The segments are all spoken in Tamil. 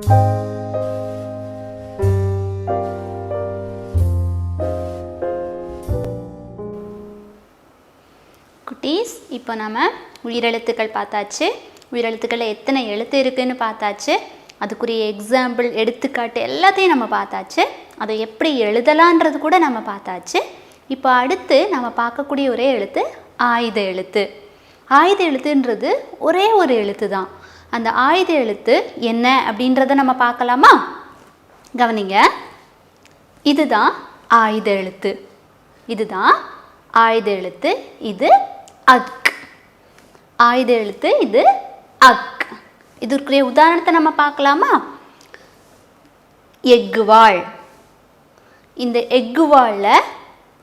குட்டீஸ் இப்போ நம்ம உயிரெழுத்துக்கள் பார்த்தாச்சு. உயிரெழுத்துக்களில் எத்தனை எழுத்து இருக்குன்னு பார்த்தாச்சு. அதுக்குரிய எக்ஸாம்பிள் எடுத்துக்காட்டு எல்லாத்தையும் நம்ம பார்த்தாச்சு. அதை எப்படி எழுதலான்றது கூட நம்ம பார்த்தாச்சு. இப்போ அடுத்து நம்ம பார்க்கக்கூடிய ஒரே எழுத்து ஆயுத எழுத்து. ஆயுத எழுத்துன்றது ஒரே ஒரு எழுத்து தான் அந்த ஆயுத எழுத்து என்ன அப்படின்றத நம்ம பார்க்கலாமா? கவனிங்க. இதுதான் ஆயுத எழுத்து. இதுதான் ஆயுத எழுத்து இது அக். ஆயுத எழுத்து இது அக். இதற்குரிய உதாரணத்தை நம்ம பார்க்கலாமா? எக்குவாள் இந்த எக்குவாளில்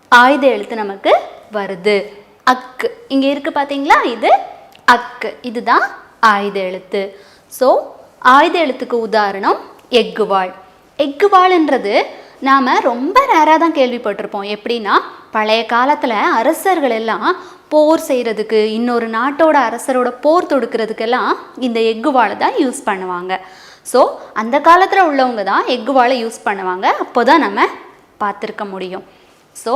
ஆயுத எழுத்து நமக்கு வருது. அக்கு இங்கே இருக்கு பார்த்தீங்களா இது அக்கு இதுதான் ஆயுத எழுத்து. ஸோ ஆயுத எழுத்துக்கு உதாரணம் எக்குவாள் எக்குவாள்ன்றது நாம் ரொம்ப நேராக தான் கேள்விப்பட்டிருப்போம். எப்படின்னா பழைய காலத்தில் அரசர்கள் எல்லாம் போர் செய்கிறதுக்கு இன்னொரு நாட்டோட அரசரோட போர் தொடுக்கிறதுக்கெல்லாம் இந்த எக்கு வாழை தான் யூஸ் பண்ணுவாங்க. ஸோ அந்த காலத்தில் உள்ளவங்க தான் எக்கு வாழை யூஸ் பண்ணுவாங்க. அப்போ தான் நம்ம பார்த்துருக்க முடியும். ஸோ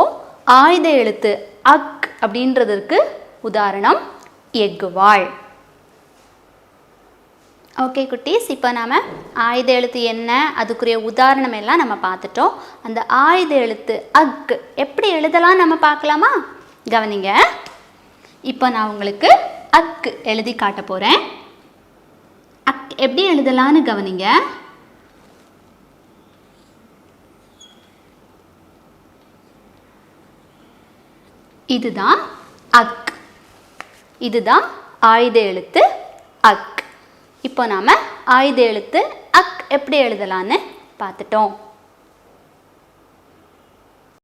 ஆயுத எழுத்து அக் அப்படின்றதற்கு உதாரணம் எக்கு வாழ் ஓகே குட்டீஸ் இப்போ நாம் ஆயுத எழுத்து என்ன அதுக்குரிய உதாரணம் எல்லாம் நம்ம பார்த்துட்டோம். அந்த ஆயுத எழுத்து அக் எப்படி எழுதலாம் நம்ம பார்க்கலாமா? கவனிங்க. இப்போ நான் உங்களுக்கு அக் எழுதி காட்ட போகிறேன் அக் எப்படி எழுதலான்னு கவனிங்க. இதுதான் அக் இதுதான் ஆயுத எழுத்து அக் இப்போ நாம் ஆயுத எழுத்து அக் எப்படி எழுதலான்னு பார்த்துட்டோம்.